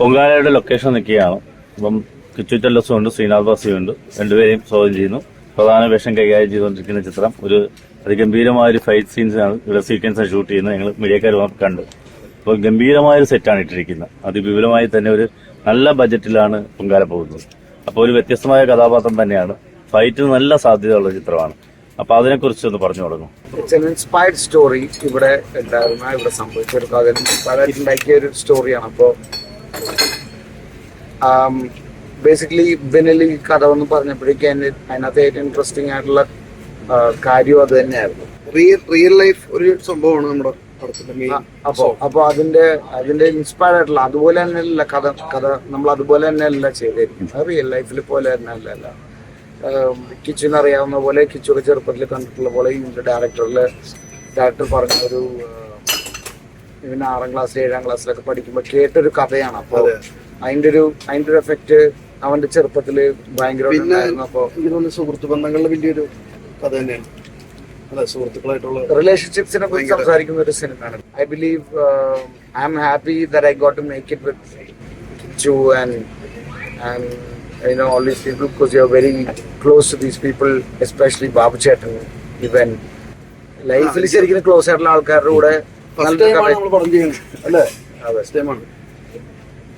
പൊങ്കാലയുടെ location നിൽക്കുകയാണ്. അപ്പം കിച്ചുറ്റല്ലസും ഉണ്ട് ശ്രീനാഥ് ബാസിയും ഉണ്ട് രണ്ടുപേരെയും സ്വാഗതം ചെയ്യുന്നു. പ്രധാന വേഷം കൈകാര്യം ചെയ്തുകൊണ്ടിരിക്കുന്ന ചിത്രം. ഒരു അതിഗംഭീരമായ ഒരു ഫൈറ്റ് സീൻസാണ് ഇവിടെ സീക്വൻസ് ഷൂട്ട് ചെയ്യുന്നത്. ഞങ്ങൾ മീഡിയക്കാർ കണ്ടു. അപ്പോൾ ഗംഭീരമായ ഒരു സെറ്റാണ് ഇട്ടിരിക്കുന്നത്. അതിവിപുലമായി തന്നെ ഒരു നല്ല ബജറ്റിലാണ് പൊങ്കാല പോകുന്നത്. അപ്പോൾ ഒരു വ്യത്യസ്തമായ കഥാപാത്രം തന്നെയാണ്. ഫൈറ്റിന് നല്ല സാധ്യതയുള്ള ചിത്രമാണ്. അപ്പൊ അതിനെ കുറിച്ച് ഒന്ന് പറഞ്ഞു തുടങ്ങും. ഇറ്റ്സ് ഇൻസ്പയർഡ് സ്റ്റോറി ഇവിടെ ഉണ്ടായിരുന്ന ഇവിടെ സംഭവിച്ച ഒരു ഉണ്ടാക്കിയ ഒരു സ്റ്റോറിയാണ് അപ്പോൾ ബേസിക്കലി ബെനലി ഈ കഥ എന്ന് പറഞ്ഞപ്പോഴേക്കും എന്നെ അതിനകത്ത് ഏറ്റവും ഇൻട്രസ്റ്റിംഗ് ആയിട്ടുള്ള കാര്യം അത് തന്നെയായിരുന്നു. റിയൽ റിയൽ ലൈഫ് ഒരു സംഭവമാണ് നമ്മുടെ അപ്പൊ അപ്പോ അതിന്റെ അതിന്റെ ഇൻസ്പയർഡ് ആയിട്ടുള്ള അതുപോലെ തന്നെയല്ല കഥ കഥ നമ്മൾ അതുപോലെ തന്നെയല്ല ചെയ്തിരിക്കുന്നത്. റിയൽ ലൈഫിൽ പോലെ തന്നെ അല്ല കിച്ചുവിന് അറിയാവുന്ന പോലെ കിച്ചുടെ ചെറുപ്പത്തിൽ കണ്ടിട്ടുള്ള പോലെ ഇതിന്റെ ഡയറക്ടറിൽ ഡയറക്ടർ പറഞ്ഞ ഒരു ഇവന് ആറാം ക്ലാസ് ഏഴാം ക്ലാസ്സിലൊക്കെ പഠിക്കുമ്പോൾ കേട്ടൊരു കഥയാണ്. അപ്പൊ അതിന്റെ ഒരു അതിന്റെ ഒരു എഫക്റ്റ് അവന്റെ ചെറുപ്പത്തിൽ ഭയങ്കര സുഹൃത്തു ബന്ധങ്ങളുടെ വലിയൊരു കഥ തന്നെയാണ്. സുഹൃത്തുക്കളായിട്ടുള്ള റിലേഷൻഷിപ്സിനെ കുറിച്ച് സംസാരിക്കുന്ന ഒരു സിനിമയാണ്. I believe I'm happy that I got to make it with ജു and and you know all these people because you're very close to these people especially Babu ചേട്ടൻ ഇവൻ ലൈഫിൽ ശരിക്കും ക്ലോസ് ആയിട്ടുള്ള ആൾക്കാരുടെ കൂടെ ഫസ്റ്റ് ടൈമാണ് നമ്മൾ പടം ചെയ്യുന്നത് അല്ലേ ഫസ്റ്റ് ടൈമാണ്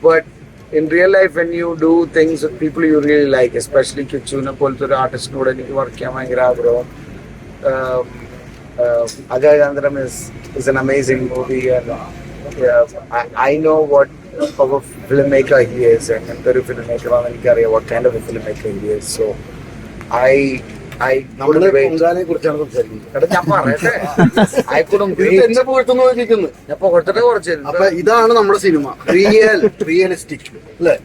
but in real life when you do things with people you really like especially കിച്ചുവിനെ പോലത്തെ ഒരു ആർട്ടിസ്റ്റിനോട് എനിക്ക് വർക്ക് ചെയ്യാൻ ഭയങ്കര ആഗ്രഹം um, uh, an amazing movie and uh, I, I know what of a filmmaker is and എന്തൊരു filmmaker ആണെന്ന് എനിക്കറിയാം what kind of a filmmaker he is so നമ്മൾ പൊങ്കാലയെ കുറിച്ചാണ് സംസാരിക്കുന്നത്. ഞാൻ പറയട്ടെ. എന്നെ പുകഴ്ത്തുന്നു ഞാൻ കുറച്ച് അപ്പൊ ഇതാണ് നമ്മുടെ സിനിമ. റിയൽ റിയലിസ്റ്റിക് അല്ലേ?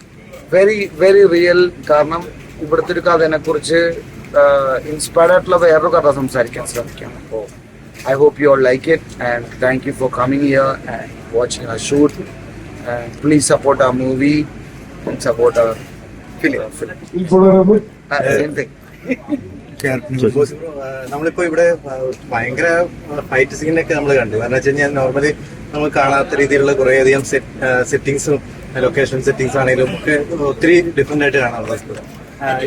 വെരി വെരി റിയൽ കാരണം ഇവിടുത്തെ ഒരു കഥനെ കുറിച്ച് ഇൻസ്പയർഡ് ആയിട്ടുള്ള വേറൊരു കഥ സംസാരിക്കാൻ ശ്രമിക്കാം. അപ്പോൾ I hope you all like it and thank you for coming here and watching ആ ഷൂട്ട് പ്ലീസ് സപ്പോർട്ട് ആ മൂവി സപ്പോർട്ട് ആ ഫിലിം സെയിം തിങ് നമ്മളിപ്പോ ഇവിടെ ഭയങ്കര ഫൈറ്റ് സീനൊക്കെ നമ്മൾ കണ്ടു. കാരണം വെച്ച് കഴിഞ്ഞാൽ നോർമലി നമ്മൾ കാണാത്ത രീതിയിലുള്ള കുറെ അധികം സെറ്റിങ്സും ലൊക്കേഷൻ സെറ്റിങ്സ് ആണെങ്കിലും ഒക്കെ ഒത്തിരി ഡിഫറെന്റ് ആയിട്ട് കാണാറുള്ളത്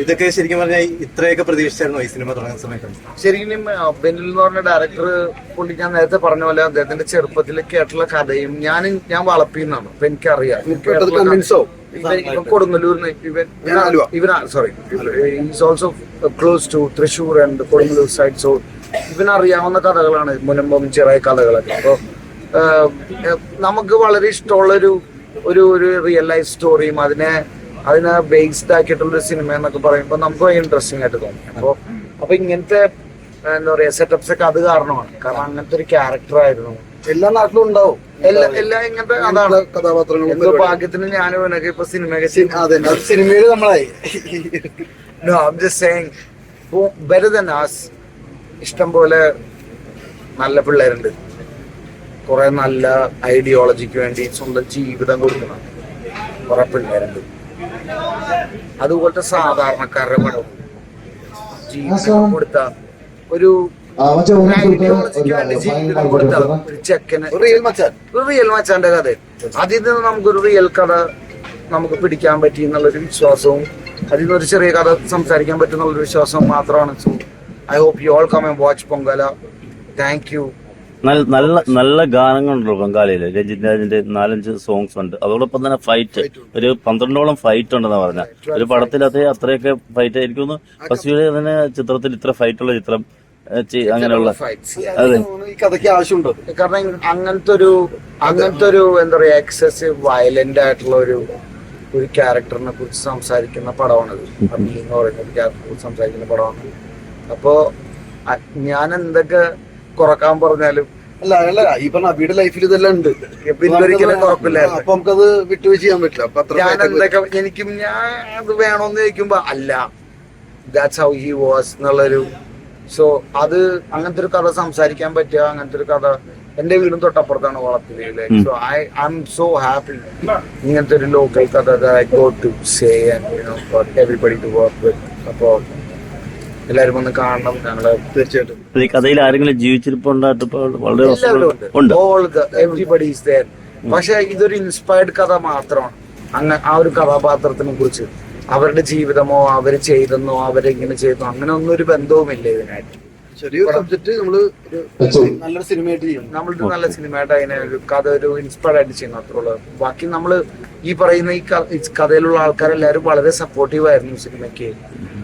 ഇതൊക്കെ ശരിക്കും പറഞ്ഞാൽ ഇത്രയൊക്കെ പ്രതീക്ഷിച്ചായിരുന്നു ഈ സിനിമ തുടങ്ങുന്ന സമയത്ത്. ശരിക്കും ബെന്നിൽ ബെനിൽ എന്ന് പറഞ്ഞ ഡയറക്ടർ പുള്ളി ഞാൻ നേരത്തെ പറഞ്ഞ പോലെ അദ്ദേഹത്തിന്റെ ചെറുപ്പത്തിൽ കേട്ടുള്ള കഥയും ഞാൻ ഞാൻ വളപ്പിന്നാണ് അപ്പൊ എനിക്കറിയാം. കൊടുങ്ങല്ലൂരിന് ഇവൻ ഞാൻ ആലുവ. ഇവൻ sorry is also close to Thrissur and Kodungallur side so ഇവനറിയാവുന്ന കഥകളാണ് മുനമ്പം ചെറിയ കഥകളൊക്കെ. അപ്പോൾ നമുക്ക് വളരെ ഇഷ്ടമുള്ള ഒരു ഒരു ഒരു റിയൽ ലൈഫ് സ്റ്റോറിയും അതിനെ അതിനെ ബേസ്ഡ് ആക്കിയിട്ടുള്ള ഒരു സിനിമ എന്നൊക്കെ പറയുമ്പോൾ നമുക്ക് ഭയങ്കര ഇൻട്രസ്റ്റിംഗ് ആയിട്ട് തോന്നി. അപ്പോൾ അപ്പൊ ഇങ്ങനത്തെ എന്താ പറയാ സെറ്റപ്സ് ഒക്കെ അത് കാരണമാണ്. കാരണം അങ്ങനത്തെ ഒരു ക്യാരക്ടർ ആയിരുന്നു. എല്ലാ നാട്ടിലും ഉണ്ടാവും. എല്ലാ ഇങ്ങനത്തെ അതാണ്. കഥാപാത്രങ്ങളും ഭാഗ്യത്തിന് ഞാനും ഇവനൊക്കെ ഇപ്പൊ സിനിമയൊക്കെ അതെ സിനിമയിൽ നമ്മളായി. നോ ഐ than us, ഇഷ്ടം പോലെ നല്ല പിള്ളേരുണ്ട്. കുറെ നല്ല ഐഡിയോളജിക്ക് വേണ്ടി സ്വന്തം ജീവിതം കൊടുക്കണം കുറെ പിള്ളേരുണ്ട്. അതുപോലത്തെ സാധാരണക്കാരുടെ പടം. ജീവിതം കൊടുത്ത ഒരു ജീവിതം കൊടുത്ത ഒരു ചെക്കന്. റിയൽ മച്ചാൻ. ഒരു റിയൽ മച്ചാന്റെ കഥ. അതിൽ നിന്ന് നമുക്കൊരു റിയൽ കഥ നമുക്ക് പിടിക്കാൻ പറ്റി എന്നുള്ളൊരു വിശ്വാസവും അതിൽ നിന്ന് ഒരു ചെറിയ കഥ സംസാരിക്കാൻ പറ്റും എന്നുള്ളൊരു വിശ്വാസവും മാത്രമാണ്. So I hope you all come and watch Pongala thank you നല്ല നല്ല നല്ല ഗാനങ്ങളുണ്ടല്ലോ ബംഗാളിയിൽ രഞ്ജിത് രാജിന്റെ നാലഞ്ച് സോങ്സ് ഉണ്ട്. അതോടൊപ്പം തന്നെ ഫൈറ്റ് ഒരു പന്ത്രണ്ടോളം ഫൈറ്റ് ഉണ്ടെന്നാ പറഞ്ഞ. ഒരു പടത്തിൽ അത്രയൊക്കെ ഫൈറ്റ് എനിക്കൊന്ന് ഫസ്റ്റ് തന്നെ ചിത്രത്തിൽ ഇത്ര ഫൈറ്റ് ഉള്ള ചിത്രം. അങ്ങനെയുള്ള അതെ. ഈ കഥയ്ക്ക് ആവശ്യമുണ്ടോ? കാരണം അങ്ങനത്തെ ഒരു അങ്ങനത്തെ ഒരു എന്താ പറയാ എക്സസീവ് വയലന്റ് ആയിട്ടുള്ള ഒരു ഒരു ക്യാരക്ടറിനെ കുറിച്ച് സംസാരിക്കുന്ന പടമാണത്. അബി എന്ന് പറയുന്ന ഒരു ക്യാരക്ടറിനെ കുറിച്ച് സംസാരിക്കുന്ന പടമാണ്. അപ്പോ ഞാൻ എന്തൊക്കെ കുറയ്ക്കാൻ പറഞ്ഞാലും അല്ല അല്ല ഈ പറഞ്ഞ അബിയുടെ ലൈഫിൽ ഇതെല്ലാം ഉണ്ട്. പിന്നെ ഒരിക്കലും കുറപ്പില്ലായിരുന്നു അപ്പൊ നമുക്കത് വിട്ടുവീഴ്ച ചെയ്യാൻ പറ്റില്ല. അപ്പൊ ഞാൻ എന്തൊക്കെ എനിക്കും ഞാൻ അത് വേണോന്ന് ചോദിക്കുമ്പോ അല്ല. ദാറ്റ്സ് ഹൗ ഹി വാസ് എന്നുള്ളൊരു സോ അത് അങ്ങനത്തെ ഒരു കഥ സംസാരിക്കാൻ പറ്റുക അങ്ങനത്തെ ഒരു കഥ എന്റെ വീടും തൊട്ടപ്പുറത്താണ് വളർത്തിൽ so I I'm so happy ഇങ്ങനത്തെ ഒരു ലോക്കൽ കഥ I go to say everybody to work with അപ്പോ എല്ലാരും ഒന്ന് കാണണം ഞങ്ങൾ. തീർച്ചയായിട്ടും. ഈ കഥയിൽ ആരെങ്കിലും ജീവിച്ചിരിപ്പുണ്ടായിട്ട് ഇപ്പോൾ വളരെ എല്ലാവരും ഉണ്ട്. ഉണ്ട്. ഓൾ എവറിബഡി ഈസ് ദയർ പക്ഷെ ഇതൊരു ഇൻസ്പയർഡ് കഥ മാത്രമാണ്. അങ്ങനെ ആ ഒരു കഥാപാത്രത്തിനെ കുറിച്ച്. അവരുടെ ജീവിതമോ അവർ ചെയ്തെന്നോ അവരെങ്ങനെ ചെയ്തോ അങ്ങനെ ഒന്നും ഒരു ബന്ധവുമില്ല ഇതിനായിട്ട്. ചെറിയൊരു സബ്ജക്ട് നമ്മൾ ഒരു നല്ലൊരു സിനിമയായിട്ട് ചെയ്യും നമ്മളൊരു നല്ല സിനിമയായിട്ട് അതിനെ ഒരു കഥ ഒരു ഇൻസ്പയർഡ് ആയിട്ട് ചെയ്യുന്നു അത്രേ ഉള്ളൂ. ബാക്കി നമ്മൾ ഈ പറയുന്ന ഈ കഥയിലുള്ള ആൾക്കാരെല്ലാരും വളരെ സപ്പോർട്ടീവ് ആയിരുന്നു സിനിമയ്ക്ക്.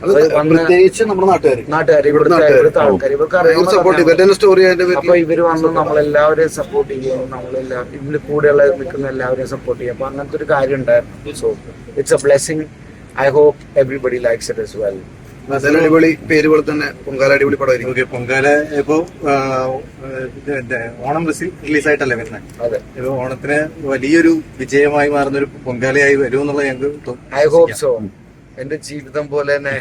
അത് പ്രത്യേകിച്ച് നമ്മുടെ നാട്ടുകാർ നാട്ടുകാർ ഇവിടുത്തെ ഇവിടുത്തെ ആൾക്കാർ ഇവർക്ക് സപ്പോർട്ട് അറിയാവുന്ന ഇവരുടെ സ്റ്റോറി അതിന്റെ അപ്പൊ ഇവർ വന്ന് നമ്മളെല്ലാവരെയും സപ്പോർട്ട് ചെയ്യും നമ്മളെല്ലാം ഇതിന് കൂടെയുള്ള നിൽക്കുന്ന എല്ലാവരെയും സപ്പോർട്ട് ചെയ്യും. അപ്പൊ അങ്ങനത്തെ ഒരു കാര്യം ഉണ്ടായിരുന്നു. So it's a blessing I hope everybody likes it as well അടിപൊളി പേര് പോലെ തന്നെ പൊങ്കാല അടിപൊളി പടമായിരിക്കും. ഓക്കെ പൊങ്കാല ഇപ്പോ ഓണം റിലീസ് ആയിട്ടല്ലേ വരുന്നത് അതെ. ഇപ്പൊ ഓണത്തിന് വലിയൊരു വിജയമായി മാറുന്ന ഒരു പൊങ്കാലയായി വരും എന്നുള്ളത് ഞങ്ങൾക്ക് ഐ ഹോപ്പ് സോ എന്റെ ജീവിതം പോലെ തന്നെ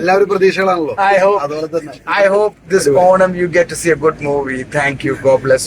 എല്ലാവരും പ്രതീക്ഷകളാണല്ലോ. ഐ ഹോപ്പ് അതുപോലെ തന്നെ. This Onam you get to see a see a good movie. Thank you. God bless you.